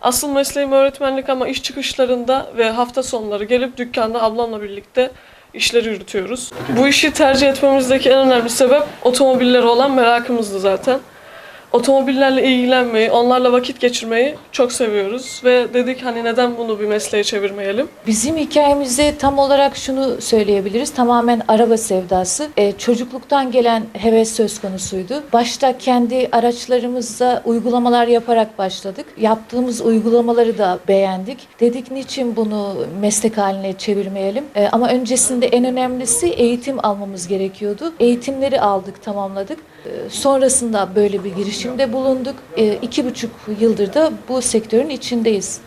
Asıl mesleğim öğretmenlik ama iş çıkışlarında ve hafta sonları gelip dükkanda ablamla birlikte işleri yürütüyoruz. Bu işi tercih etmemizdeki en önemli sebep otomobillere olan merakımızdı zaten. Otomobillerle ilgilenmeyi, onlarla vakit geçirmeyi çok seviyoruz ve dedik hani neden bunu bir mesleğe çevirmeyelim. Bizim hikayemizde tam olarak şunu söyleyebiliriz. Tamamen araba sevdası. Ee, çocukluktan gelen heves söz konusuydu. Başta kendi araçlarımızla uygulamalar yaparak başladık. Yaptığımız uygulamaları da beğendik. Dedik niçin bunu meslek haline çevirmeyelim? Ee, ama öncesinde en önemlisi eğitim almamız gerekiyordu. Eğitimleri aldık, tamamladık. Ee, sonrasında böyle bir girişimde bulunduk. Ee, iki buçuk yıldır da bu sektörün içindeyiz.